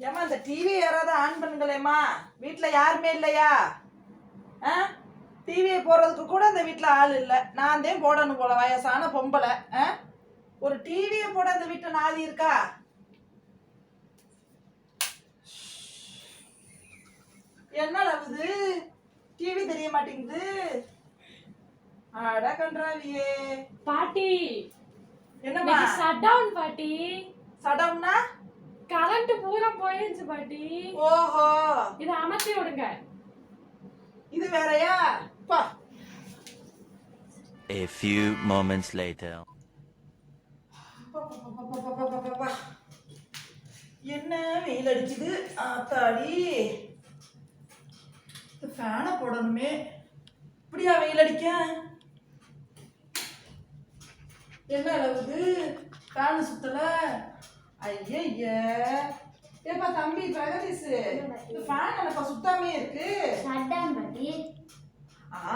ஏம்மா இந்த டிவி யாராவது ஆன் பண்ணுங்களேம்மா. வீட்டில் யாருமே இல்லையா? ஆ? டிவியை போடுறதுக்கு கூட இந்த வீட்டில் ஆள் இல்லை. நான் தான் போடணும் போல வயசான பொம்பளை. ஆ? ஒரு டிவியை போட இந்த வீட்டில் நாதி இருக்கா? என்ன அளவுது டிவி தெரிய மாட்டேங்குது. அட கன்றாவியே. பாட்டி என்னம்மா? ஷட் டவுன் பாட்டி. சடம்னா கரண்ட் பூரா போயிருச்சு பாட்டி. ஓஹோ. இது அமர்த்தி விடுங்க. இது வேறயா? பா. A few moments later. என்ன வெயில் அடிக்குது? ஆத்தாடி. ஃபேனை போடணுமே. இப்படியா வெயில் அடிக்க? என்ன அளவுது ஃபேனை சுத்தலை? ஐயய்ய ஏப்பா தம்பி பிரகதீஷ் இந்த ஃபேன் எனப்பா சுத்தாமே இருக்கு.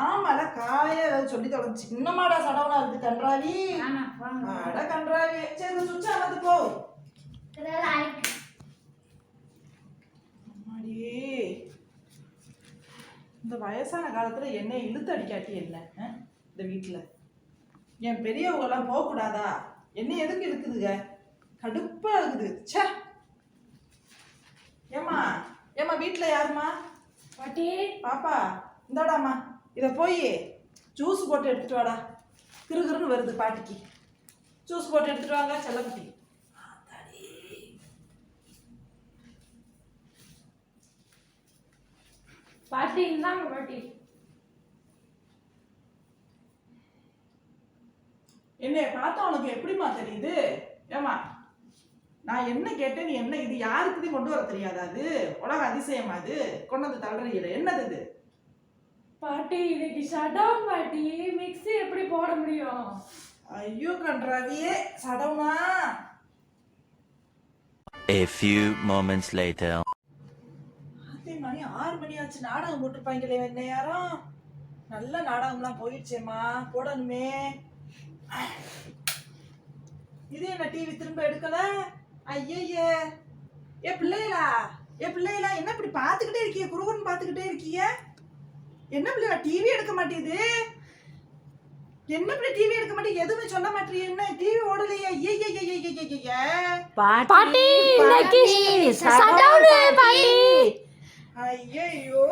ஆமாடா காய சொல்லி தொலைச்சு சின்னமாடா சடவனா இருக்கு கன்றாவி. அட கன்றாவி. சரி இந்த சுவிட்ச் அமர்த்து போ. இந்த வயசான காலத்துல என்ன இழுத்து அடிக்காட்டி என்ன? இந்த வீட்டுல. என் பெரியவங்க எல்லாம் போக கூடாதா என்ன எதுக்கு இருக்குதுங்க கடுப்பா இருக்குது ச்சே. ஏமா ஏமா வீட்டுல யாருமா பாட்டி. பாப்பா இந்தாடாம்மா. இதை போய் ஜூஸ் போட்டு எடுத்துட்டு வாடா. கிறுகிறுன்னு வருது பாட்டிக்கு. ஜூஸ் போட்டு எடுத்துட்டு வாங்க செல்லக்குட்டி. பாட்டி இந்தாங்க பாட்டி. என்னைய பார்த்தா உனக்கு எப்படிம்மா தெரியுது? ஏமா நான் என்ன கேட்டேன் நீ என்ன இது யாருக்குதையும் கொண்டு வர தெரியாதா அது? உலக அதிசயமா அது. கொண்டு வந்து தள்ளுறீங்கள என்னது இது? பாட்டி இன்னைக்கு ஷட் டவுன் பாட்டி. மிக்ஸி எப்படி போட முடியும்? ஐயோ கன்றாவியே சடவுனா A few moments later. அதே மணி ஆறு மணி ஆச்சு. நாடகம் போட்டிருப்பாங்களே என்ன யாரும்? நல்ல நாடகம்லாம் போயிடுச்சேம்மா. போடணுமே. இது என்ன டிவி திரும்ப எடுக்கல? ஐயய்யே ஏ பிள்ளைகளா ஏ பிள்ளைகளா என்ன இப்படி பார்த்துக்கிட்டே இருக்கீங்க குருகுருன்னு பார்த்துக்கிட்டே இருக்கீங்க என்ன பிள்ளைகளா டிவி எடுக்க மாட்டேங்குது என்ன இப்படி டிவி எடுக்க மாட்டேங்குது எதுவுமே சொல்ல மாட்டேங்க என்ன? டிவி ஓடலையே. ஐயய்யே பாட்டி இன்னைக்கு ஷட் டவுன் பாட்டி. ஐயோ